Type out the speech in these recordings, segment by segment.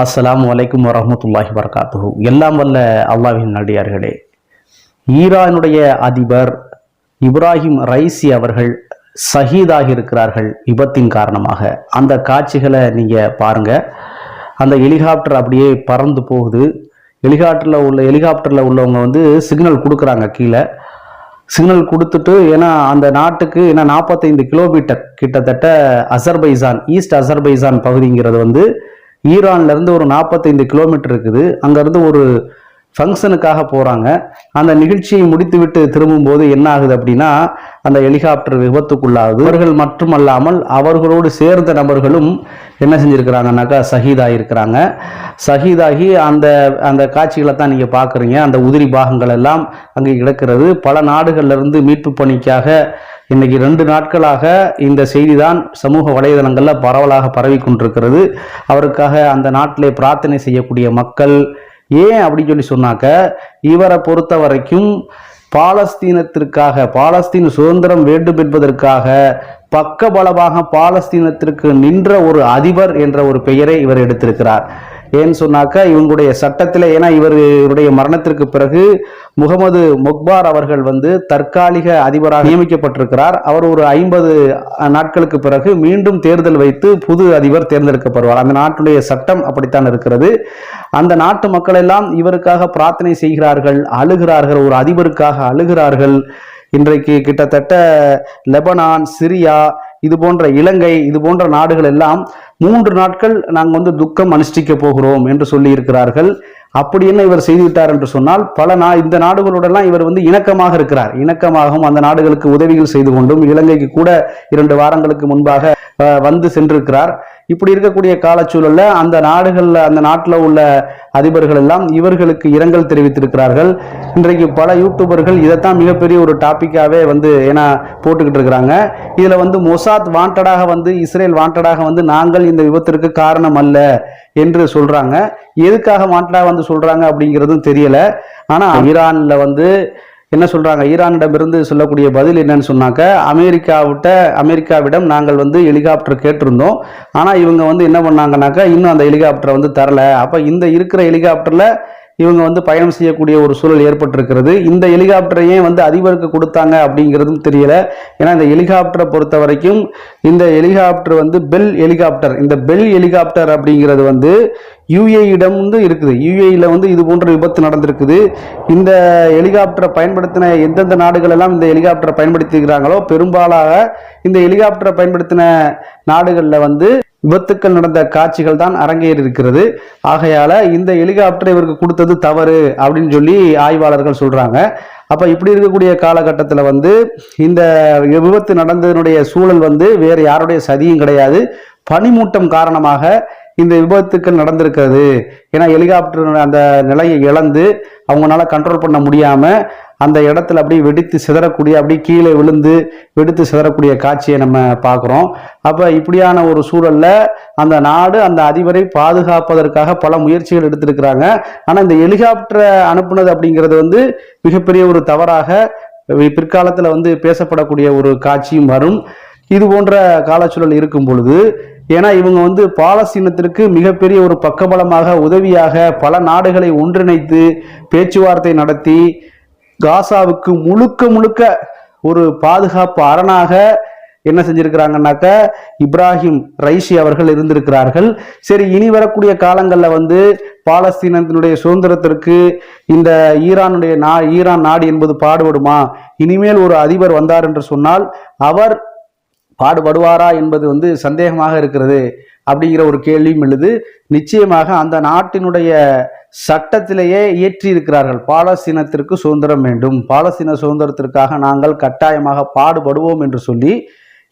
அஸ்லாம் வலைக்கும் வரமத்துல்லாஹி வரகாத்து எல்லாம் வல்ல அல்லாவின் நடிகார்களே ஈரானுடைய அதிபர் இப்ராஹிம் ரைசி அவர்கள் சஹீதாகி இருக்கிறார்கள் விபத்தின் காரணமாக. அந்த காட்சிகளை நீங்கள் பாருங்க. அந்த ஹெலிகாப்டர் அப்படியே பறந்து போகுது. ஹெலிகாப்டரில் உள்ள ஹெலிகாப்டரில் உள்ளவங்க வந்து சிக்னல் கொடுக்குறாங்க கீழே. சிக்னல் கொடுத்துட்டு ஏன்னா அந்த நாட்டுக்கு ஏன்னா நாற்பத்தைந்து கிலோமீட்டர் கிட்டத்தட்ட அசர்பைசான் ஈஸ்ட் அசர்பைசான் பகுதிங்கிறது வந்து ஈரான்ல இருந்து ஒரு நாற்பத்தைந்து கிலோமீட்டர் இருக்குது. அங்கேருந்து ஒரு ஃபங்க்ஷனுக்காக போகிறாங்க அந்த நிகழ்ச்சியை முடித்துவிட்டு திரும்பும்போது என்ன ஆகுது அப்படின்னா அந்த ஹெலிகாப்டர் விபத்துக்குள்ளாகுது. அவர்கள் மட்டுமல்லாமல் அவர்களோடு சேர்ந்த நபர்களும் என்ன செஞ்சுருக்கிறாங்கனாக்கா ஷஹீதாகி இருக்கிறாங்க ஷஹீதாகி அந்த அந்த காட்சிகளை தான் நீங்கள் பார்க்குறீங்க. அந்த உதிரி பாகங்கள் எல்லாம் அங்கே கிடக்கிறது. பல நாடுகள்ல இருந்து மீட்பு பணிக்காக இன்னைக்கு ரெண்டு நாட்களாக இந்த செய்தி தான் சமூக வலைதளங்களில் பரவலாக பரவி கொண்டிருக்கிறது. அவருக்காக அந்த நாட்டிலே பிரார்த்தனை செய்யக்கூடிய மக்கள் ஏன் அப்படின்னு சொல்லி சொன்னாக்க இவரை பொறுத்த வரைக்கும் பாலஸ்தீனத்திற்காக பாலஸ்தீன் சுதந்திரம் வேண்டும் என்பதற்காக பக்கபலமாக பாலஸ்தீனத்திற்கு நின்ற ஒரு அதிபர் என்ற ஒரு பெயரை இவர் எடுத்திருக்கிறார். ஏன்னு சொன்னாக்கா இவங்களுடைய சட்டத்தில் ஏன்னா இவர் இவருடைய மரணத்திற்கு பிறகு முகமது முக்பார் அவர்கள் வந்து தற்காலிக அதிபராக நியமிக்கப்பட்டிருக்கிறார். அவர் ஒரு ஐம்பது நாட்களுக்கு பிறகு மீண்டும் தேர்தல் வைத்து புது அதிபர் தேர்ந்தெடுக்கப்படுவார். அந்த நாட்டுடைய சட்டம் அப்படித்தான் இருக்கிறது. அந்த நாட்டு மக்கள் எல்லாம் இவருக்காக பிரார்த்தனை செய்கிறார்கள் அழுகிறார்கள் ஒரு அதிபருக்காக அழுகிறார்கள். இன்றைக்கு கிட்டத்தட்ட லெபனான் சிரியா இது போன்ற இலங்கை இது போன்ற நாடுகள் எல்லாம் மூன்று நாட்கள் நாங்கள் வந்து துக்கம் அனுஷ்டிக்க போகிறோம் என்று சொல்லி இருக்கிறார்கள். அப்படி என்ன இவர் செய்துவிட்டார் என்று சொன்னால் பல நா இந்த நாடுகளுடெல்லாம் இவர் வந்து இணக்கமாக இருக்கிறார். இணக்கமாகவும் அந்த நாடுகளுக்கு உதவிகள் செய்து கொண்டும் இலங்கைக்கு கூட இரண்டு வாரங்களுக்கு முன்பாக அஹ், வந்து சென்றிருக்கிறார். இப்படி இருக்கக்கூடிய காலச்சூழல்ல அந்த நாடுகள்ல அந்த நாட்டில் உள்ள அதிபர்கள் எல்லாம் இவர்களுக்கு இரங்கல் தெரிவித்திருக்கிறார்கள். இன்றைக்கு பல யூடியூபர்கள் இதைத்தான் மிகப்பெரிய ஒரு டாப்பிக்காகவே வந்து ஏன்னா போட்டுக்கிட்டு இருக்கிறாங்க. இதுல வந்து மொசாத் வாண்டடாக வந்து இஸ்ரேல் வாண்டடாக வந்து நாங்கள் இந்த விபத்திற்கு காரணம் அல்ல என்று சொல்றாங்க. எதுக்காக வாண்டடாக வந்து சொல்றாங்க அப்படிங்கிறதும் தெரியல. ஆனா ஈரான்ல வந்து என்ன சொல்கிறாங்க ஈரானிடமிருந்து சொல்லக்கூடிய பதில் என்னன்னு சொன்னாக்க அமெரிக்காவிட்ட அமெரிக்காவிடம் நாங்கள் வந்து ஹெலிகாப்டர் கேட்டிருந்தோம். ஆனால் இவங்க வந்து என்ன பண்ணாங்கன்னாக்கா இன்னும் அந்த ஹெலிகாப்டரை வந்து தரல. அப்போ இந்த இருக்கிற ஹெலிகாப்டரில் இவங்க வந்து பயணம் செய்யக்கூடிய ஒரு சூழல் ஏற்பட்டிருக்கிறது. இந்த ஹெலிகாப்டரையே வந்து அதிபருக்கு கொடுத்தாங்க அப்படிங்கிறதும் தெரியல. ஏன்னா இந்த ஹெலிகாப்டரை பொறுத்த வரைக்கும் இந்த ஹெலிகாப்டர் வந்து பெல் ஹெலிகாப்டர். இந்த பெல் ஹெலிகாப்டர் அப்படிங்கிறது வந்து யுஏஇடம் வந்து இருக்குது. யுஏஇல வந்து இது போன்ற விபத்து நடந்திருக்குது. இந்த ஹெலிகாப்டரை பயன்படுத்தின எந்தெந்த நாடுகள் எல்லாம் இந்த ஹெலிகாப்டரை பயன்படுத்திக்கிறாங்களோ பெரும்பாலாக இந்த ஹெலிகாப்டரை பயன்படுத்தின நாடுகளில் வந்து விபத்துக்கள் நடந்த காட்சிகள் தான் அரங்கேறி இருக்கிறது. ஆகையால இந்த ஹெலிகாப்டர் இவருக்கு கொடுத்தது தவறு அப்படின்னு சொல்லி ஆய்வாளர்கள் சொல்றாங்க. அப்ப இப்படி இருக்கக்கூடிய காலகட்டத்தில் வந்து இந்த விபத்து நடந்ததனுடைய சூழல் வந்து வேறு யாருடைய சதியும் கிடையாது. பனிமூட்டம் காரணமாக இந்த விபத்துக்கள் நடந்திருக்கிறது. ஏன்னா ஹெலிகாப்டர் அந்த நிலையை இழந்து அவங்களால கண்ட்ரோல் பண்ண முடியாம அந்த இடத்துல அப்படியே வெடித்து சிதறக்கூடிய அப்படியே கீழே விழுந்து வெடித்து சிதறக்கூடிய காட்சியை நம்ம பார்க்குறோம். அப்போ இப்படியான ஒரு சூழல்ல அந்த நாடு அந்த அதிபரை பாதுகாப்பதற்காக பல முயற்சிகள் எடுத்திருக்கிறாங்க. ஆனால் இந்த ஹெலிகாப்டரை அனுப்புனது அப்படிங்கிறது வந்து மிகப்பெரிய ஒரு தவறாக பிற்காலத்தில் வந்து பேசப்படக்கூடிய ஒரு காட்சியும் வரும். இது போன்ற காலச்சூழல் இருக்கும் பொழுது ஏன்னா இவங்க வந்து பாலஸ்தீனத்திற்கு மிகப்பெரிய ஒரு பக்கபலமாக உதவியாக பல நாடுகளை ஒன்றிணைத்து பேச்சுவார்த்தை நடத்தி காசாவுக்கு முழுக்க முழுக்க ஒரு பாதுகாப்பு அரணாக என்ன செஞ்சிருக்கிறாங்கன்னாக்க இப்ராஹிம் ரைஷி அவர்கள் இருந்திருக்கிறார்கள். சரி இனி வரக்கூடிய காலங்களில் வந்து பாலஸ்தீனத்தினுடைய சுதந்திரத்திற்கு இந்த ஈரானுடைய நா ஈரான் நாடு என்பது பாடுபடுமா? இனிமேல் ஒரு அதிபர் வந்தார் என்று சொன்னால் அவர் பாடுபடுவாரா என்பது வந்து சந்தேகமாக இருக்கிறது அப்படிங்கிற ஒரு கேள்வியும் எழுது. நிச்சயமாக அந்த நாட்டினுடைய சட்டத்திலேயே இயற்றி இருக்கிறார்கள் பாலஸ்தீனத்திற்கு சுதந்திரம் வேண்டும். பாலஸ்தீன சுதந்திரத்திற்காக நாங்கள் கட்டாயமாக பாடுபடுவோம் என்று சொல்லி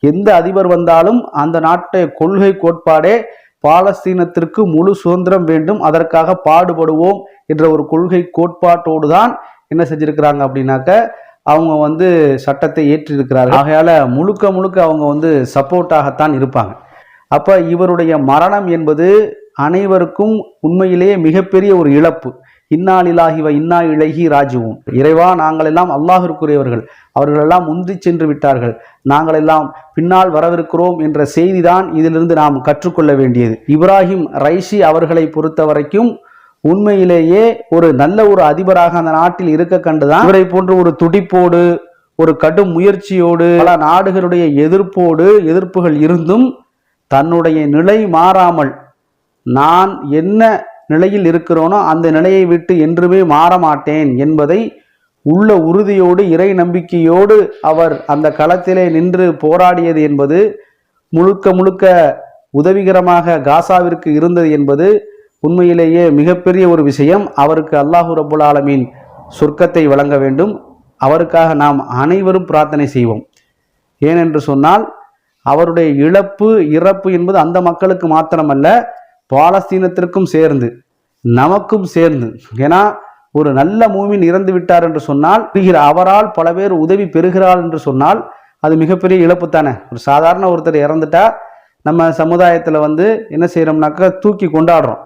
எந்த அதிபர் வந்தாலும் அந்த நாட்டுடைய கொள்கை கோட்பாடே பாலஸ்தீனத்திற்கு முழு சுதந்திரம் வேண்டும். அதற்காக பாடுபடுவோம் என்ற ஒரு கொள்கை கோட்பாட்டோடு தான் என்ன செஞ்சிருக்கிறாங்க அப்படின்னாக்க அவங்க வந்து சட்டத்தை ஏற்றிருக்கிறார்கள். ஆகையால் முழுக்க முழுக்க அவங்க வந்து சப்போர்ட்டாகத்தான் இருப்பாங்க. அப்போ இவருடைய மரணம் என்பது அனைவருக்கும் உண்மையிலேயே மிகப்பெரிய ஒரு இழப்பு. இன்னாலிலாகிவ இன்னா இழகி ராஜுவும் இறைவா நாங்கள் எல்லாம் அல்லாஹிற்குரியவர்கள். அவர்கள் எல்லாம் முந்தி சென்று விட்டார்கள். நாங்கள் எல்லாம் பின்னால் வரவிருக்கிறோம் என்ற செய்திதான் இதிலிருந்து நாம் கற்றுக்கொள்ள வேண்டியது. இப்ராஹிம் ரைஷி அவர்களை பொறுத்த வரைக்கும் உண்மையிலேயே ஒரு நல்ல ஒரு அதிபராக அந்த நாட்டில் இருக்க கண்டுதான் இவரை போன்ற ஒரு துடிப்போடு ஒரு கடும் முயற்சியோடு பல நாடுகளுடைய எதிர்ப்போடு எதிர்ப்புகள் இருந்தும் தன்னுடைய நிலை மாறாமல் நான் என்ன நிலையில் இருக்கிறோனோ அந்த நிலையை விட்டு என்றுமே மாற மாட்டேன் என்பதை உள்ள உறுதியோடு இறை நம்பிக்கையோடு அவர் அந்த களத்திலே நின்று போராடியது என்பது முழுக்க முழுக்க உதவிகரமாக காசாவிற்கு இருந்தது என்பது உண்மையிலேயே மிகப்பெரிய ஒரு விஷயம். அவருக்கு அல்லாஹு ரபுல் ஆலமீன் சொர்க்கத்தை வழங்க வேண்டும். அவருக்காக நாம் அனைவரும் பிரார்த்தனை செய்வோம். ஏனென்று சொன்னால் அவருடைய இழப்பு இறப்பு என்பது அந்த மக்களுக்கு மாத்திரமல்ல பாலஸ்தீனத்திற்கும் சேர்ந்து நமக்கும் சேர்ந்து. ஏன்னா ஒரு நல்ல மூமின் இறந்து விட்டார் என்று சொன்னால் பெறுகிற அவரால் பல பேர் உதவி பெறுகிறார் என்று சொன்னால் அது மிகப்பெரிய இழப்பு தானே. ஒரு சாதாரண ஒருத்தர் இறந்துட்டா நம்ம சமுதாயத்தில் வந்து என்ன செய்கிறோம்னாக்கா தூக்கி கொண்டாடுறோம்.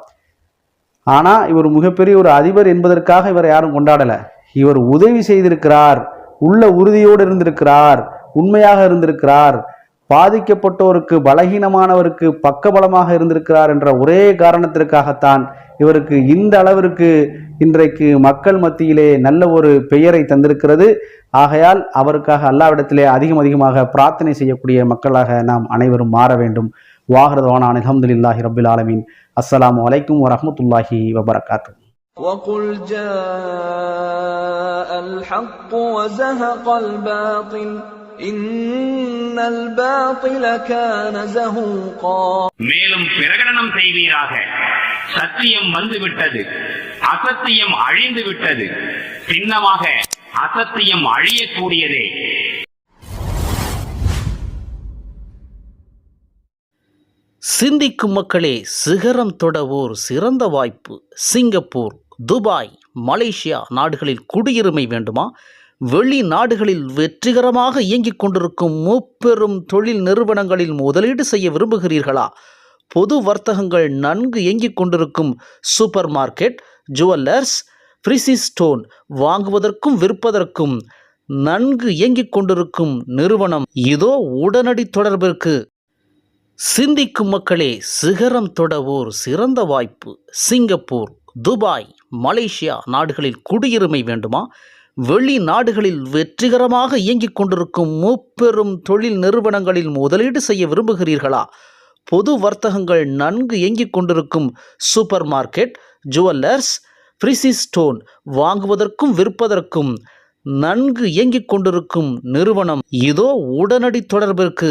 ஆனால் இவர் மிகப்பெரிய ஒரு அதிபர் என்பதற்காக இவர் யாரும் கொண்டாடலை. இவர் உதவி செய்திருக்கிறார் உள்ள உறுதியோடு இருந்திருக்கிறார் உண்மையாக இருந்திருக்கிறார் பாதிக்கப்பட்டோருக்கு பலகீனமானவருக்கு பக்கபலமாக இருந்திருக்கிறார் என்ற ஒரே காரணத்திற்காகத்தான் இவருக்கு இந்த அளவிற்கு இன்றைக்கு மக்கள் மத்தியிலே நல்ல ஒரு பெயரை தந்திருக்கிறது. ஆகையால் அவருக்காக அல்லாவிடத்திலே அதிகம் அதிகமாக பிரார்த்தனை செய்யக்கூடிய மக்களாக நாம் அனைவரும் மாற வேண்டும். வாகரதவான அலமதுல்லாஹி ரபில் ஆலமீன். அஸ்ஸலாமு அலைக்கும் வரஹ்மத்துல்லாஹி வபரகாத்து وقل جاء الحق وزهق الباطل إن الباطل كان زهوقا மேலும் பிரகடனம் செய்வீராக சத்தியம் வந்துவிட்டது அசத்தியம் அழிந்து விட்டது சின்னமாக அசத்தியம் அழியக்கூடியதே சிந்திக்கும் மக்களே சிகரம் தொடவோர் சிறந்த வாய்ப்பு. சிங்கப்பூர் துபாய் மலேசியா நாடுகளில் குடியுரிமை வேண்டுமா? வெளிநாடுகளில் வெற்றிகரமாக இயங்கிக் கொண்டிருக்கும் முப்பெரும் தொழில் நிறுவனங்களில் முதலீடு செய்ய விரும்புகிறீர்களா? பொது வர்த்தகங்கள் நன்கு இயங்கிக் கொண்டிருக்கும் super market jewellers precious stone வாங்குவதற்கும் விற்பதற்கும் நன்கு இயங்கிக் கொண்டிருக்கும் நிறுவனம் இதோ உடனடி தொடர்பிற்கு. சிந்திக்கும் மக்களே சிகரம் தொடவோர் சிறந்த வாய்ப்பு. சிங்கப்பூர் துபாய் மலேசியா நாடுகளில் குடியுரிமை வேண்டுமா? வெளிநாடுகளில் வெற்றிகரமாக இயங்கிக் கொண்டிருக்கும் முப்பெரும் தொழில் நிறுவனங்களில் முதலீடு செய்ய விரும்புகிறீர்களா? பொது வர்த்தகங்கள் நன்கு இயங்கிக் கொண்டிருக்கும் super market jewellers precious stone வாங்குவதற்கும் விற்பதற்கும் நன்கு இயங்கிக் கொண்டிருக்கும் நிறுவனம் இதோ உடனடி தொடர்பிற்கு.